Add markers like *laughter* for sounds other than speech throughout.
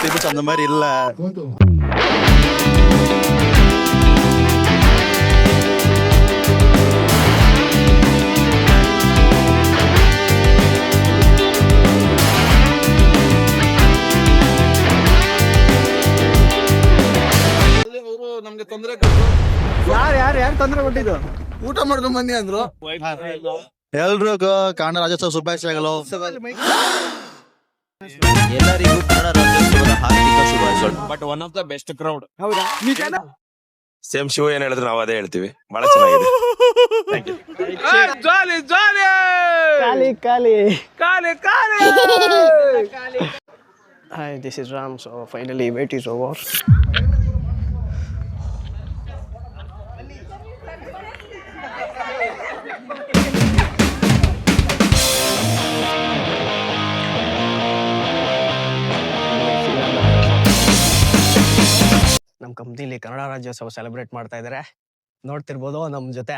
Famous அந்த மாதிரி இல்ல ಅವರು ನಮ್ಗೆ ತೊಂದರೆ ಕೊಟ್ಟರು ಯಾರು ಯಾರು ಯಾರು ತೊಂದರೆ ಕೊಟ್ಟಿದ್ದು ಊಟ ಮಾಡ್ಕೊಂಡ್ ಬನ್ನಿ ಅಂದ್ರು ಎಲ್ರಿಗೂ ಕನ್ನಡ ರಾಜ್ಯೋತ್ಸವ ಶುಭಾಶಯಗಳು ಎಲ್ಲರಿಗೂ ಕನ್ನಡ ರಾಜ್ಯೋತ್ಸವದ ಹಾರ್ದಿಕ ಶುಭಾಶಯಗಳು. But one of the best crowd ಹೌದಾ? ನಿಜಾನ ಸೇಮ್ ಶಿವ ಏನ್ ಹೇಳಿದ್ರು ನಾವು ಅದೇ ಹೇಳ್ತೀವಿ. ಬಹಳ ಚೆನ್ನಾಗಿದೆ. ಜಾಲಿ ಜಾಲಿ ಖಾಲಿ ಖಾಲಿ ಕಾಲಿ ಕಾಲಿ. Hi, this is Ram. So finally, wait is over. ನಮ್ಮ ಕಂಪ್ನಿಲಿ ಕನ್ನಡ ರಾಜ್ಯೋತ್ಸವ ಸೆಲೆಬ್ರೇಟ್ ಮಾಡ್ತಾ ಇದ್ದಾರೆ ನೋಡ್ತಿರ್ಬೋದು ನಮ್ಮ ಜೊತೆ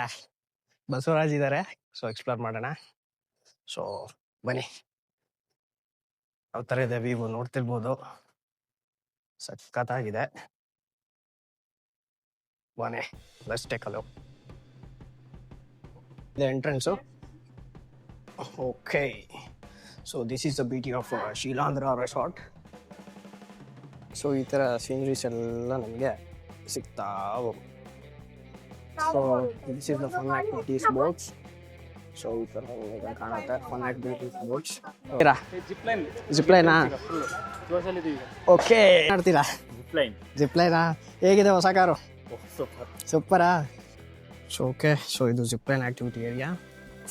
ಬಸವರಾಜ್ ಇದ್ದಾರೆ ಸೊ ಎಕ್ಸ್ಪ್ಲೋರ್ ಮಾಡೋಣ. ಸೊ ಬನ್ನಿ. ಯಾವ ಥರ ಇದೆ ವ್ಯೂ ನೋಡ್ತಿರ್ಬೋದು. ಸಖತ್ತಾಗಿದೆ. ಬನ್ನಿ ಲೆಟ್ಸ್ ಟೇಕ್ ಅಲೋ ಇದು entrance okay so this is the beauty of Shilandhra resort so ಈ ಥರ ಸೀನ್ರೀಸ್ ಎಲ್ಲ ನಮಗೆ ಸಿಗ್ತಾ so this is the fun activity boats so ಈ ಥರ ಕಾಣುತ್ತೆ. ಫನ್ ಆಕ್ಟಿವಿಟೀಸ್ ಬೋಟ್ಸ್ ಜಿಪ್ಲೈನಾ ಓಕೆ ಮಾಡ್ತೀರಾ? ಜಿಪ್ಲೈನಾ ಹೇಗಿದೆ ಹೊಸ ಕಾರು? ಸೂಪರಾ ಸೊ ಓಕೆ. ಸೊ ಇದು ಜಿಪ್ಲೈನ್ ಆಕ್ಟಿವಿಟಿ ಏರಿಯಾ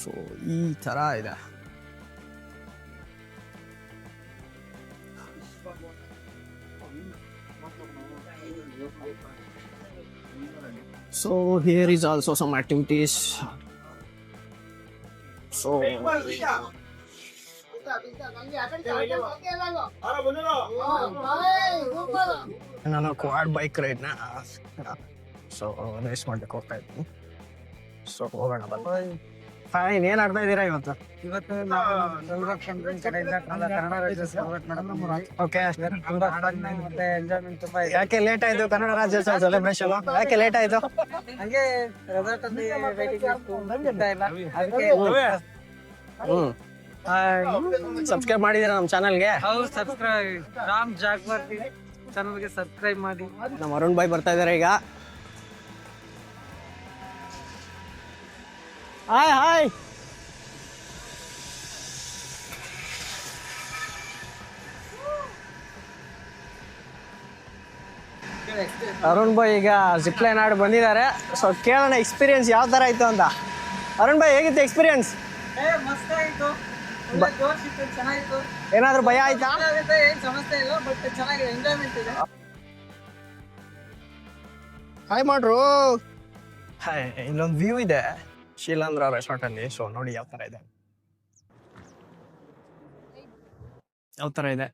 ಸೊ ಈ ಥರ ಇದೆ. So here is also some activities. So ನಾನು ಕ್ವಾಡ್ ಬೈಕ್ ರೈಡ್ನ ಸೊ ರೇಸ್ ಮಾಡ್ಲಿಕ್ಕೆ ಹೋಗ್ತಾ ಇದ್ದೀನಿ ಸೊ ಹೋಗೋಣ ಬನ್ನಿ ಫೈನ್ ಏನ್ ಆಡ್ತಾ ಇದ್ದೀರಾ ಇವತ್ತು? ಇವತ್ತು ನಾವು ಸಂರಕ್ಷಣೆ ಕಡೆಯಿಂದ ಕನ್ನಡ ರಾಜ್ಯೋತ್ಸವ ಓಕೆ ಮತ್ತೆ ಎಂಜಾಯ್ಮೆಂಟ್ ತುಂಬಾ ಯಾಕೆ ಲೇಟ್ ಆಯ್ತು ಕನ್ನಡ ರಾಜ್ಯೋತ್ಸವ ಸೆಲೆಬ್ರೇಷನ್ ಯಾಕೆ ಲೇಟ್ ಆಯ್ತು? ಹಂಗೆ ರೆಸಾರ್ಟ್ ಅಲ್ಲಿ ಹ್ಮ್. ಸಬ್ಸ್ಕ್ರೈಬ್ ಮಾಡಿದೀರಾ ನಮ್ಮ ಚಾನಲ್ಗೆ ಹೌದು ಸಬ್ಸ್ಕ್ರೈಬ್ ರಾಮ್ ಜಾಗ್ವರ್ ಚಾನಲ್ಗೆ ಸಬ್ಸ್ಕ್ರೈಬ್ ಮಾಡಿ. ನಮ್ಮ ಅರುಣ್ ಬಾಯ್ ಬರ್ತಾ ಇದಾರೆ ಈಗ. ಹಾಯ್ ಹಾಯ್ ಅರುಣ್ ಬಾಯ್ ಈಗ ಜಿಪ್ಲೈನ್ ಆಡಿ ಬಂದಿದ್ದಾರೆ. ಸೊ ಕೇಳೋಣ ಎಕ್ಸ್ಪೀರಿಯನ್ಸ್ ಯಾವ ಥರ ಆಯ್ತು ಅಂತ. ಅರುಣ್ ಬಾಯ್ ಹೇಗಿತ್ತು ಎಕ್ಸ್ಪೀರಿಯನ್ಸ್ ಏ ಮಸ್ತ್ ಆಯ್ತು ಒಳ್ಳೆ ಜೋಶ್ ಇತ್ತು ಚೆನ್ನಾಗಿತ್ತು. ಏನಾದರೂ ಭಯ ಆಯ್ತಾ? ಏನಾಗುತ್ತೆ, ಏನ್ ಸಮಸ್ಯೆ ಇಲ್ಲ ಬಟ್ ಚೆನ್ನಾಗಿದೆ ಎಂಜಾಯ್ಮೆಂಟ್ ಇದೆ. ಹಾಯ್ ಮಾಡ್ರು ಹಾಯ್ ಇಲ್ಲೊಂದು ವ್ಯೂ ಇದೆ. ಶೀಲಾಂಧ್ರ ರೆಸಾರ್ಟ್ ಅಲ್ಲಿ ಸೊ ನೋಡಿ ಯಾವ ತರ ಇದೆ. ಯಾವ ತರ ಇದೆ.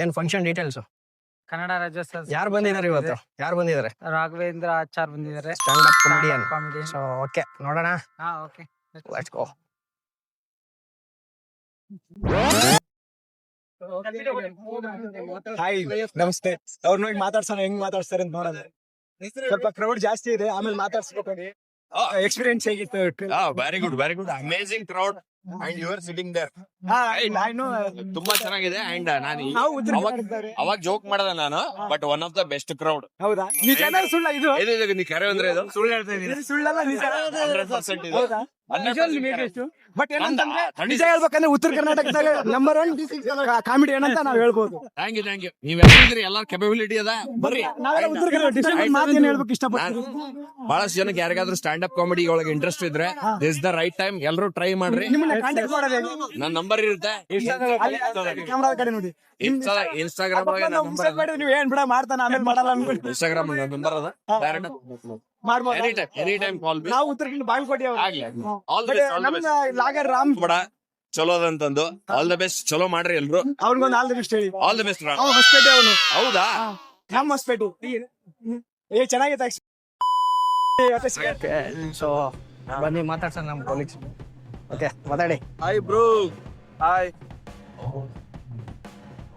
ಏನ್ ಫಂಕ್ಷನ್ ಡೀಟೇಲ್ಸ್ ಕನ್ನಡ ರಾಜ್ಯೋತ್ಸವ ಯಾರು ಬಂದಿದ್ದಾರೆ ಇವತ್ತು? ಯಾರು ಬಂದಿದ್ದಾರೆ? ರಾಘವೇಂದ್ರ ಆಚಾರ್ ಬಂದಿದ್ದಾರೆ. Stand up comedian comedy so okay ನೋಡೋಣ. ಹಾ ಓಕೆ ಲೆಟ್ಸ್ ಗೋ ಹಾಯ್ ನಮಸ್ತೆ. ಅವ್ರನ್ನ ಹೋಗಿ ಮಾತಾಡ್ಸೋಣ ಹೆಂಗ್ ಮಾತಾಡ್ತಾರೆ ಅಂತ ನೋಡೋಣ. ಸ್ವಲ್ಪ ಕ್ರೌಡ್ ಜಾಸ್ತಿ ಇದೆ ಆಮೇಲೆ ಮಾತಾಡ್ಸ್ಬೇಕು ಎಕ್ಸ್ಪೀರಿಯನ್ಸ್ ಹೇಗಿತ್ತು very good very good amazing crowd and you are sitting there ತುಂಬಾ ಚೆನ್ನಾಗಿದೆ ಅಂಡ್ ನಾನು ಈ- ನಾವು ಉತ್ತರ ಅವಾಗ- ಕರ್ನಾಟಕದವ್ರೆ. ಅವಾಗ ಜೋಕ್ ಮಾಡದ ನಾನು but one of the best crowd ಹೌದಾ? ನಿಜಾನ ಸುಳ್ಳ ಇದು? ಇದು ಇದು ನೀ ಕರೆ ಅಂದ್ರೆ ಇದು? ಸುಳ್ಳು ಹೇಳ್ತಾ ಇದು ಸುಳ್ಳಲ್ಲ ನಿಜ ಹಂಡ್ರೆಡ್ ಪರ್ಸೆಂಟ್ ಇದು. ಹೌದಾ? ಬಟ್ ಏನಂತಂದ್ರೆ ಖಂಡಿತ. ನಿಜ ಹೇಳ್ಬೇಕಂದ್ರೆ ಉತ್ತರ ಕರ್ನಾಟಕದಾಗ ನಂಬರ್ ಒನ್ ಕಾಮಿಡಿ ಏನಂತ ನಾವ್ ಹೇಳ್ಬೋದು. ಥ್ಯಾಂಕ್ ಯು ಥ್ಯಾಂಕ್ ಯು ನೀವ್ ಯಾರಿದ್ರಿ ಎಲ್ಲಾರ ಕೆಪಬಿಲಿಟಿ ಅದ? ಬರ್ರಿ. ನಾವೆಲ್ಲ ಉತ್ತರ ಕರ್ನಾಟಕ ಮಾತೇನು ಹೇಳ್ಬೇಕು ಇಷ್ಟಪಡ್ತೀವಿ ಬಹಳಷ್ಟು ಜನಕ್ಕೆ ಯಾರಿಗಾದ್ರೂ ಸ್ಟ್ಯಾಂಡ್ ಅಪ್ ಕಾಮಿಡಿ ಒಳಗೆ ಇಂಟ್ರೆಸ್ಟ್ ಇದ್ರೆ ದಿಸ್ ದ ರೈಟ್ ಟೈಮ್ ಎಲ್ಲರೂ ಟ್ರೈ ಮಾಡ್ರಿ. ನಿಮ್ಮನ್ನ ಕಾಂಟ್ಯಾಕ್ಟ್ ಮಾಡೋದು? ನನ್ನ ನಂಬರ್ ಇರುತ್ತೆ. ಇನ್ಸ್ಟಾಗ್ರಾಮ್ ನೀವ್ ನಂಬರ್ ಸೆಟ್ ನೀವು ಏನ್ ಬಿಡ ಮಾಡ್ತಾನ ಆಮೇಲೆ ಮಾಡಲ್ಲ ಅನ್ಕೊಂಡು ಇನ್ಸ್ಟಾಗ್ರಾಮ್ ನಂಬರ್ ಅದ direct any time any time call B. ನಾವು ಉತ್ತರ ಕನ್ನಡ ಬಾಗಲಕೋಟೆ ಲಾಗರ್ ರಾಮ್. ಬಡ ಚಲೋ ಅದಂತಂದು ಆಲ್ ದ ಬೆಸ್ಟ್ ಚಲೋ ಮಾಡ್ರಿ ಎಲ್ರು. ಅವ್ರಿಗೊಂದು ಆಲ್ ದ ಬೆಸ್ಟ್ ಹೇಳಿ. ಆಲ್ ದ ಬೆಸ್ಟ್ ಅವ ಹೊಸಪೇಟೆ ಅವನು. ಹೌದಾ? ನಮ್ಮ ಹೊಸಪೇಟೆ. ಏ ಚೆನ್ನಾಗಿತ್ತು ಓಕೆ ಸೊ ಬನ್ನಿ ಮಾತಾಡ್ಸೋಣ ನಮ್ಮ ಕೊಲೀಗ್ಸ್ ಓಕೆ ಮಾತಾಡಿ. ಹಾಯ್ ಬ್ರೋ ಹಾಯ್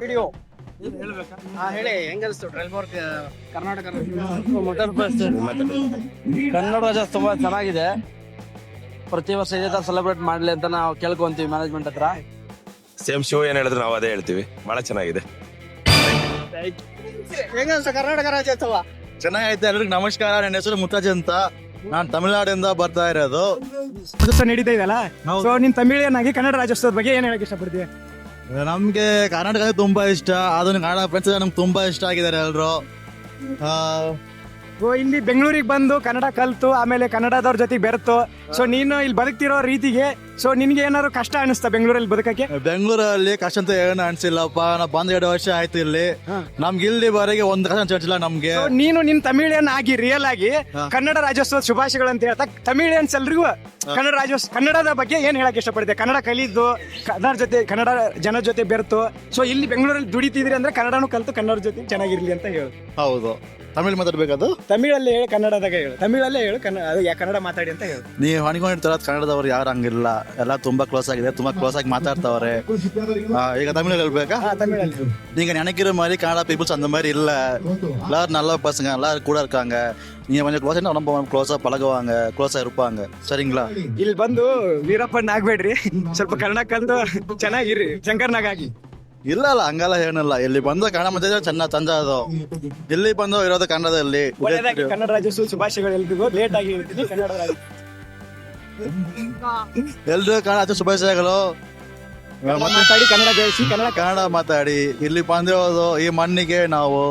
ವಿಡಿಯೋ ಹಾ ಹೇಳಿ ಹೆಂಗ ಅನಿಸ್ತು? ಟ್ರೈಲ್ ವರ್ಕ್ ಕರ್ನಾಟಕ ಕನ್ನಡ ರಾಜ್ಯೋತ್ಸವ ತುಂಬಾ ಚೆನ್ನಾಗಿದೆ. ಪ್ರತಿ ವರ್ಷ ಇದೇ ತರ ಸೆಲೆಬ್ರೇಟ್ ಮಾಡ್ಲಿ ಅಂತ ನಾವು ಕೇಳ್ಕೊಂತೀವಿ ಮ್ಯಾನೇಜ್ಮೆಂಟ್ ಹತ್ರ. ಸೇಮ್ ಶೋ ಏನ್ ಹೇಳಿದ್ರು ನಾವು ಅದೇ ಹೇಳ್ತೀವಿ. ಬಹಳ ಚೆನ್ನಾಗಿದೆ. ಹೆಂಗ ಕರ್ನಾಟಕ ರಾಜ್ಯೋತ್ಸವ? ಚೆನ್ನಾಗೈತೆ ಎಲ್ರಿಗೂ ನಮಸ್ಕಾರ. ನನ್ನ ಹೆಸರು ಮುತ್ತಾಜ್ ಅಂತ. ನಾನ್ ತಮಿಳ್ನಾಡಿಂದ ಬರ್ತಾ ಇರೋದು. ನಡೀತಾ ಇದೆಯಲ್ಲ ಸೊ ನೀನ್ ತಮಿಳಿಯನ್ನಾಗಿ ಕನ್ನಡ ರಾಜ್ಯೋತ್ಸವದ ಬಗ್ಗೆ ಏನ್ ಹೇಳಕ್ ಇಷ್ಟಪಡ್ತೀವಿ ನಮ್ಗೆ ಕರ್ನಾಟಕ ತುಂಬಾ ಇಷ್ಟ ಅದನ್ನ ಕನ್ನಡ ಫ್ರೆಂಡ್ಸ್ ನಮ್ಗೆ ತುಂಬಾ ಇಷ್ಟ ಆಗಿದ್ದಾರೆ ಓ ಇಲ್ಲಿ ಬೆಂಗಳೂರಿಗೆ ಬಂದು ಕನ್ನಡ ಕಲ್ತು ಆಮೇಲೆ ಕನ್ನಡದವ್ರ ಜೊತೆ ಬೆರೆತು. ಸೊ ನೀನು ಇಲ್ಲಿ ಬದುಕ್ತಿರೋ ರೀತಿಗೆ ಸೊ ನಿನ್ಗೆ ಏನಾದ್ರು ಕಷ್ಟ ಅನಿಸ್ತಾ ಬೆಂಗಳೂರಲ್ಲಿ ಬದುಕಕ್ಕೆ? ಬೆಂಗಳೂರಲ್ಲಿ ಕಷ್ಟ ಅಂತ ಏನು ಅನ್ಸಿಲ್ಲಪ್ಪ. ನಾ ಬಂದ್ ಎರಡು ವರ್ಷ ಆಯ್ತು ಇಲ್ಲಿ. ನಮ್ಗೆ ಇಲ್ಲಿ ಬರೆಗೆ ಒಂದ್ ಕಷ್ಟ ಅನ್ಸಿಲ್ಲ ನಮ್ಗೆ. So, ನೀನು ನಿನ್ ತಮಿಳಿಯನ್ ಆಗಿ ರಿಯಲ್ ಆಗಿ ಕನ್ನಡ ರಾಜ್ಯೋತ್ಸವದ ಶುಭಾಶಯಗಳು ಅಂತ ಹೇಳ್ತಾ ತಮಿಳಿಯನ್ಸ್ ಎಲ್ರಿಗೂ ಕನ್ನಡ ರಾಜ್ಯೋತ್ಸವ ಕನ್ನಡದ ಬಗ್ಗೆ ಏನ್ ಹೇಳಕ್ ಇಷ್ಟಪಡಿದೆ? ಕನ್ನಡ ಕಲಿದ್ದು ಕನ್ನಡ ಜೊತೆ ಕನ್ನಡ ಜನ ಜೊತೆ ಬೆರೆತು. ಸೊ ಇಲ್ಲಿ ಬೆಂಗಳೂರಲ್ಲಿ ದುಡಿತಿದ್ರಿ ಅಂದ್ರೆ ಕನ್ನಡನು ಕಲ್ತು ಕನ್ನಡ ಜೊತೆ ಚೆನ್ನಾಗಿರ್ಲಿ ಅಂತ ಹೇಳು. ಹೌದು. ತಮಿಳ್ ಮಾತಾಡ್ಬೇಕದು? ತಮಿಳಲ್ಲಿ ಹೇಳು ಕನ್ನಡದಾಗ ಹೇಳು ತಮಿಳಲ್ಲೇ ಹೇಳು ಕನ್ನಡ ಅದು ಯಾ- ಕನ್ನಡ ಮಾತಾಡಿ ಅಂತ ಹೇಳು ನೀವು ಅನ್ಕೊಂಡಿರ್ತಾರ ಕನ್ನಡದವ್ರು ಯಾರು ಹಂಗಿಲ್ಲ ಎಲ್ಲ ತುಂಬಾ ಕ್ಲೋಸ್ ಆಗಿದೆ ತುಂಬಾ ಕ್ಲೋಸ್ ಆಗಿ ಮಾತಾಡ್ತಾವ್ರೆ ಆ, ಈಗ ತಮಿಳಲ್ಲಿ ಹೇಳ್ಬೇಕಾ ಹಾ ತಮಿಳಲ್ಲಿ நீங்க நினைக்கிற மாதிரி கனடா பீப்புள்ஸ் அந்த மாதிரி இல்ல எல்லாரும் நல்ல பசங்க எல்லாரும் கூட இருக்காங்க நீங்க கொஞ்சம் க்ளோஸ் ரொம்ப க்ளோஸா பழகுவாங்க க்ளோஸா இருப்பாங்க சரிங்களா ಇಲ್ಲಿ ಬಂದು ವೀರಪ್ಪನ್ ಆಗ್ಬೇಡ್ರಿ ಸ್ವಲ್ಪ ಕನ್ನಡ ಕಲ್ತು ಚೆನ್ನಾಗಿರಿ ಶಂಕರ್ನಾಗಾಗಿ ಇಲ್ಲ ಅಲ್ಲ ಹಂಗಲ್ಲ ಏನಲ್ಲ. ಇಲ್ಲಿ ಬಂದು ಕನ್ನಡ ಚೆನ್ನ ಚೆನ್ನಾಗಿ ತಂದದು ಇಲ್ಲಿ ಬಂದು ಇರೋದು ಕನ್ನಡದಲ್ಲಿ. ಒಳ್ಳೆದಾಗಿ ಕನ್ನಡ ರಾಜ್ಯೋತ್ಸವ ಶುಭಾಶಯಗಳು ಎಲ್ರಿಗೂ. ಲೇಟ್ ಆಗಿ ಹೇಳ್ತೀನಿ ಕನ್ನಡ ರಾಜ್ಯ ಎಲ್ರು ಕನ್ನಡ ಶುಭಾಶಯಗಳು. ಮಾತಾಡಿ ಕನ್ನಡ ಬೆಳೆಸಿ ಕನ್ನಡ ಕನ್ನಡ ಮಾತಾಡಿ. ಇಲ್ಲಿ ಬಂದಿರೋದು ಈ ಮಣ್ಣಿಗೆ ನಾವು.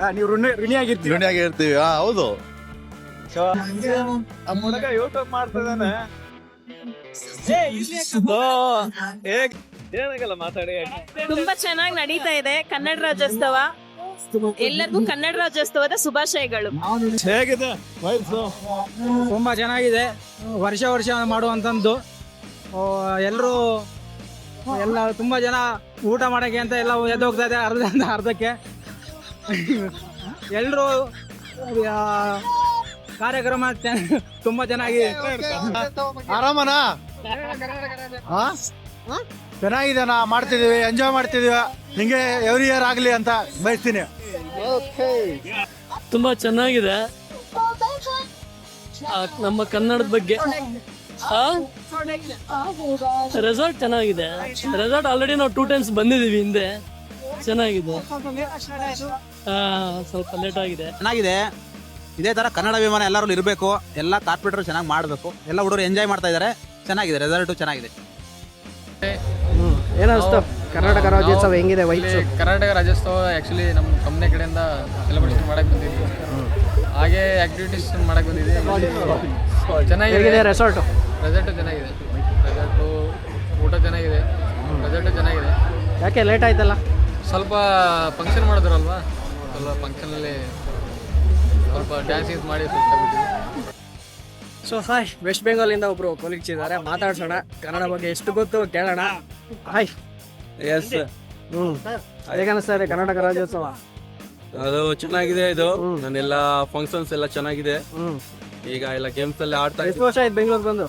ಆ, ನೀವು ಋಣಿ ಋಣಿಯಾಗಿರ್ತೀವಿ ಋಣಿಯಾಗಿ ಇರ್ತೀವಿ. ಹಾ ಹೌದು. ಯೂಟ್ಯೂಬ್ ಮಾಡ್ತದಾನೆ ತುಂಬಾ ಚೆನ್ನಾಗಿ ನಡೀತಾ ಇದೆ ಕನ್ನಡ ರಾಜ್ಯೋತ್ಸವ. ಎಲ್ಲರಿಗೂ ಕನ್ನಡ ರಾಜ್ಯೋತ್ಸವದ ಶುಭಾಶಯಗಳು. ಹೇಗಿದೆ ತುಂಬಾ ಚೆನ್ನಾಗಿದೆ. ವರ್ಷ ವರ್ಷ ಮಾಡುವಂತದ್ದು ಎಲ್ಲರೂ ಎಲ್ಲ ತುಂಬಾ ಜನ ಊಟ ಮಾಡಕ್ಕೆ ಅಂತ ಎಲ್ಲ ಎದ್ದೋಗ್ತಾ ಇದೆ ಅರ್ಧ ಅರ್ಧಕ್ಕೆ. ಎಲ್ಲರೂ ಕಾರ್ಯಕ್ರಮ *laughs* ತುಂಬಾ ಚೆನ್ನಾಗಿ. ಆರಾಮನಾ? ಚೆನ್ನಾಗಿದೆ ನಾ ಮಾಡ್ತಿದೀವಿ ಎಂಜಾಯ್ ಮಾಡ್ತಿದೀವಿ. ನಿಂಗೆ ಎವ್ರಿ ಇಯರ್ ಆಗ್ಲಿ ಅಂತ ಬಯಸ್ತೀನಿ. ತುಂಬಾ ಚೆನ್ನಾಗಿದೆ. ಆ, ನಮ್ಮ ಕನ್ನಡದ ಬಗ್ಗೆ. ರೆಸಾರ್ಟ್ ಚೆನ್ನಾಗಿದೆ. ರೆಸಾರ್ಟ್ ಆಲ್ರೆಡಿ ನಾವು ಟೂ ಟೈಮ್ಸ್ ಬಂದಿದೀವಿ ಹಿಂದೆ. ಚೆನ್ನಾಗಿದೆ. ಆ, ಸ್ವಲ್ಪ ಲೇಟ್ ಆಗಿದೆ. ಚೆನ್ನಾಗಿದೆ. ಇದೇ ತರ ಕನ್ನಡ ವಿಮಾನ ಎಲ್ಲರೂ ಇರಬೇಕು. ಎಲ್ಲ ಕಾರ್ಪೊರೇಟರ್ ಚೆನ್ನಾಗಿ ಮಾಡಬೇಕು. ಎಲ್ಲ ಹುಡುಗರು ಎಂಜಾಯ್ ಮಾಡ್ತಾ ಇದ್ದಾರೆ. ಚೆನ್ನಾಗಿದೆ. ರೆಸಾರ್ಟು ಚೆನ್ನಾಗಿದೆ. ಏನಿಸ್ತು ಕರ್ನಾಟಕ ರಾಜ್ಯೋತ್ಸವ ಹೆಂಗಿದೆ ವೈಬ್ಸ್ ಕರ್ನಾಟಕ ರಾಜ್ಯೋತ್ಸವ ಆ್ಯಕ್ಚುಲಿ ನಮ್ಮ ಕಂಪ್ನಿ ಕಡೆಯಿಂದ ಸೆಲೆಬ್ರೇಷನ್ ಮಾಡಕ್ಕೆ ಬಂದಿದ್ವಿ. ಹಾಗೆ ಆ್ಯಕ್ಟಿವಿಟೀಸ್ ಮಾಡಕ್ಕೆ ಹೇಗಿದೆ ಚೆನ್ನಾಗಿದೆ. ರೆಸಾರ್ಟು ರೆಸಾರ್ಟು ಚೆನ್ನಾಗಿದೆ. ರೆಸಾರ್ಟು ಊಟ ಚೆನ್ನಾಗಿದೆ. ರೆಸಾರ್ಟು ಚೆನ್ನಾಗಿದೆ. ಯಾಕೆ ಲೇಟ್ ಆಯ್ತಲ್ಲ? ಸ್ವಲ್ಪ ಫಂಕ್ಷನ್ ಮಾಡಿದ್ರಲ್ವಾ? ಸ್ವಲ್ಪ ಫಂಕ್ಷನಲ್ಲಿ ಸ್ವಲ್ಪ ಡ್ಯಾನ್ಸಿಂಗ್ ಮಾಡಿ ಸುತ್ತಾಗ್ಬಿಟ್ಟಿವಿ ಸೊ ಹಾಯ್ ವೆಸ್ಟ್ ಬೆಂಗಾಲ್ ಇಂದ ಒಬ್ರು ಇದ್ದಾರೆ. ಮಾತಾಡ್ಸೋಣ. ಕನ್ನಡ ಬಗ್ಗೆ ಎಷ್ಟು ಗೊತ್ತು ಕೇಳೋಣ. Hi yes hmm. Sir Karnataka Rajyotsava? ಅದು ಚೆನ್ನಾಗಿದೆ ಇದು. ನನ್ನೆಲ್ಲ ಫಂಕ್ಷನ್ಸ್ ಎಲ್ಲ ಚೆನ್ನಾಗಿದೆ. ಈಗ ಎಲ್ಲ ಗೇಮ್ಸ್ ಅಲ್ಲಿ ಆಡ್ತಾ ಎಷ್ಟು ವರ್ಷ ಆಯ್ತು ಬೆಂಗಳೂರಿಗೆ ಬಂದು?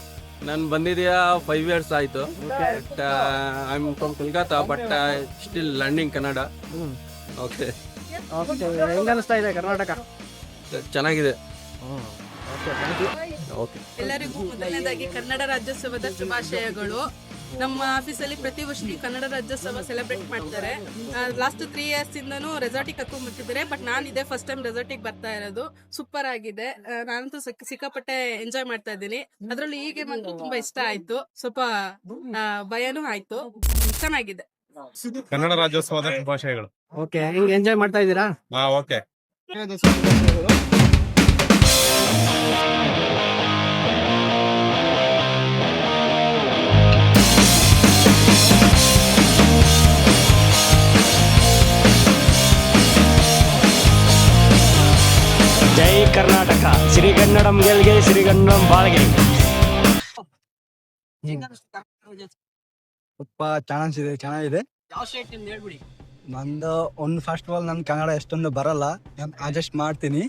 ನಾನು ಬಂದಿದ್ಯಾ ಫೈವ್ ಇಯರ್ಸ್ ಆಯ್ತು. But I am from Kolkata but still learning Kannada okay okay ಹೆಂಗ ಅನಿಸ್ತಾ ಇದೆ ಕರ್ನಾಟಕ? ಚೆನ್ನಾಗಿದೆ. ಎಲ್ಲರಿಗೂ ಮೊದಲನೇದಾಗಿ ಕನ್ನಡ ರಾಜ್ಯೋತ್ಸವದ ಶುಭಾಶಯಗಳು. ನಮ್ಮ ಆಫೀಸಲ್ಲಿ ಪ್ರತಿ ವರ್ಷ ಕನ್ನಡ ರಾಜ್ಯೋತ್ಸವ ಸೆಲೆಬ್ರೇಟ್ ಮಾಡ್ತಾರೆ. ಲಾಸ್ಟ್ ತ್ರೀ ಇಯರ್ಸ್ ಇಂದನೂ ರೆಸಾರ್ಟಿಗೆ ಕರ್ಕೊಂಡ್ ಬರ್ತಿದ್ದಾರೆ ಬಟ್ ನಾನು ಇದೇ ಫಸ್ಟ್ ಟೈಮ್ ರೆಸಾರ್ಟಿಗೆ ಬರ್ತಾ ಇರೋದು. ಸೂಪರ್ ಆಗಿದೆ. ನಾನಂತೂ ಸಿಕ್- ಸಿಕ್ಕಾಪಟ್ಟೆ ಎಂಜಾಯ್ ಮಾಡ್ತಾ ಇದ್ದೀನಿ. ಅದರಲ್ಲಿ ಹೀಗೆ ಮಾತ್ರ ತುಂಬಾ ಇಷ್ಟ ಆಯ್ತು. ಸ್ವಲ್ಪ ಭಯನೂ ಆಯ್ತು. ಚೆನ್ನಾಗಿದೆ. ಕನ್ನಡ ರಾಜ್ಯೋತ್ಸವದ ಶುಭಾಶಯಗಳು. ಓಕೆ ಹಿಂಗೆ ಎಂಜಾಯ್ ಮಾಡ್ತಾ ಇದ್ದೀರಾ? ಹಾ ಓಕೆ ಜೈ ಕರ್ನಾಟಕ. ಸಿರಿಗನ್ನಡಂ ಗೆಲ್ಗೆ ಸಿರಿಗನ್ನಡಂ ಬಾಳ್ಗೆ. ಸ್ವಲ್ಪ ಚೆನ್ನಾಗಿದೆ ಚೆನ್ನಾಗಿದೆ ಯಾವ ಸ್ಟೇಟ್ ನಿಮ್ದು ಹೇಳ್ಬಿಡಿ ನಂದು ಒಂದು ಫಸ್ಟ್ ಆಫ್ ಆಲ್ ನನ್ನ ಕನ್ನಡ ಎಷ್ಟೊಂದು ಬರಲ್ಲ. ನಾನು ಅಡ್ಜಸ್ಟ್ ಮಾಡ್ತೀನಿ.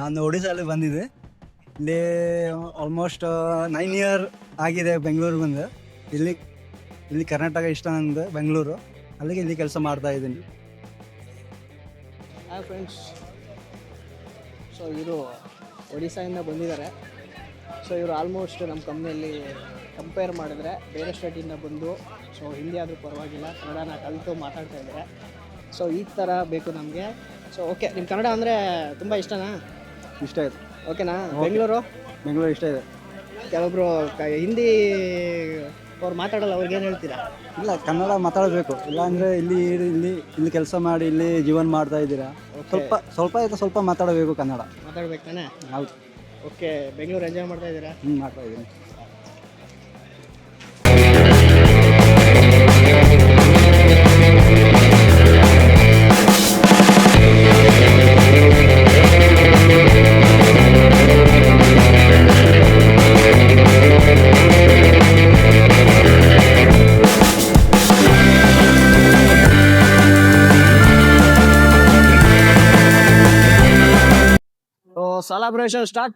ನಾನು ಒಡಿಶಾಲಿ ಬಂದಿದೆ ಇಲ್ಲಿ ಆಲ್ಮೋಸ್ಟ್ ನೈನ್ ಇಯರ್ ಆಗಿದೆ ಬೆಂಗಳೂರು ಬಂದು. ಇಲ್ಲಿ ಇಲ್ಲಿ ಕರ್ನಾಟಕ ಇಷ್ಟ ನಂದು ಬೆಂಗಳೂರು. ಅಲ್ಲಿಗೆ ಇಲ್ಲಿ ಕೆಲಸ ಮಾಡ್ತಾ ಇದ್ದೀನಿ. ಹಾಯ್ ಫ್ರೆಂಡ್ಸ್ ಸೊ ಇವರು ಒಡಿಸ್ಸಾಯಿಂದ ಬಂದಿದ್ದಾರೆ. ಸೊ ಇವರು ಆಲ್ಮೋಸ್ಟ್ ನಮ್ಮ ಕಂಪ್ನಿಯಲ್ಲಿ ಕಂಪೇರ್ ಮಾಡಿದ್ರೆ ಬೇರೆ ಸ್ಟೇಟಿಂದ ಬಂದು ಸೊ ಹಿಂದಿ ಆದರೂ ಪರವಾಗಿಲ್ಲ ಕನ್ನಡನ ಕಲಿತು ಮಾತಾಡ್ತಾ ಇದ್ದಾರೆ. ಸೊ ಈ ಥರ ಬೇಕು ನಮಗೆ. ಸೊ ಓಕೆ ನಿಮ್ಮ ಕನ್ನಡ ಅಂದರೆ ತುಂಬ ಇಷ್ಟನಾ? ಇಷ್ಟ ಇದೆ. ಓಕೆನಾ ಬೆಂಗಳೂರು? ಬೆಂಗಳೂರು ಇಷ್ಟ ಇದೆ. ಕೆಲವೊಬ್ಬರು ಕ ಹಿಂದಿ ಅವ್ರು ಮಾತಾಡಲ್ಲ ಅವ್ರಿಗೆ ಏನು ಹೇಳ್ತೀರಾ? ಇಲ್ಲ ಕನ್ನಡ ಮಾತಾಡಬೇಕು. ಇಲ್ಲಾಂದರೆ ಇಲ್ಲಿ ಇಲ್ಲಿ ಇಲ್ಲಿ ಕೆಲಸ ಮಾಡಿ ಇಲ್ಲಿ ಜೀವನ ಮಾಡ್ತಾ ಇದ್ದೀರಾ? ಸ್ವಲ್ಪ ಸ್ವಲ್ಪ ಆಯ್ತು ಸ್ವಲ್ಪ ಮಾತಾಡಬೇಕು ಕನ್ನಡ. ಮಾತಾಡ್ಬೇಕು ತಾನೆ? ಹೌದು. ಓಕೆ ಬೆಂಗಳೂರು ಎಂಜಾಯ್ ಮಾಡ್ತಾ ಇದ್ದೀರಾ? ಹ್ಞೂ ಮಾಡ್ತಾ ಇದ್ದೀನಿ. ಸೆಲೆಬ್ರೇಷನ್ ಸ್ಟಾರ್ಟ್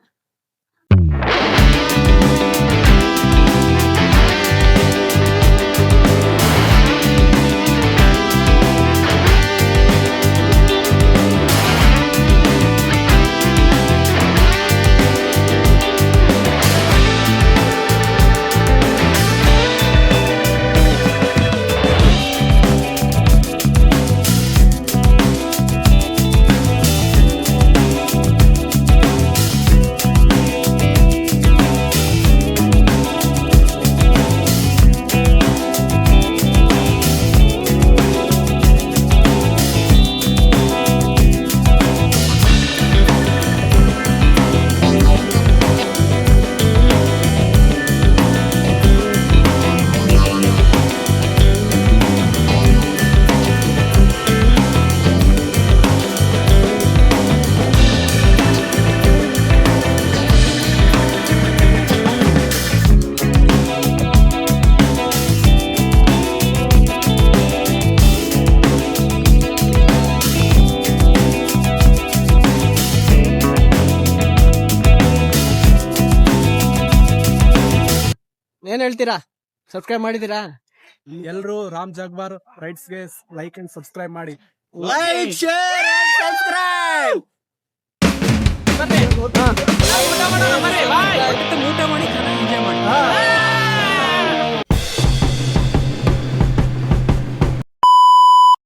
ಏನು ಹೇಳ್ತೀರಾ? ಸಬ್ಸ್ಕ್ರೈಬ್ ಮಾಡಿದೀರಾ ಎಲ್ಲರೂ ರಾಮ್ ಜಗ್ಬಾರ್ ರೈಟ್ಸ್ಗೆ ಲೈಕ್ ಅಂಡ್ ಸಬ್ಸ್ಕ್ರೈಬ್ ಮಾಡಿ. ಲೈಕ್ ಶೇರ್ ಸಬ್ಸ್ಕ್ರೈಬ್ ಊಟ ಮಾಡಿ ಚೆನ್ನಾಗಿ ಎಂಜಾಯ್ ಮಾಡಿ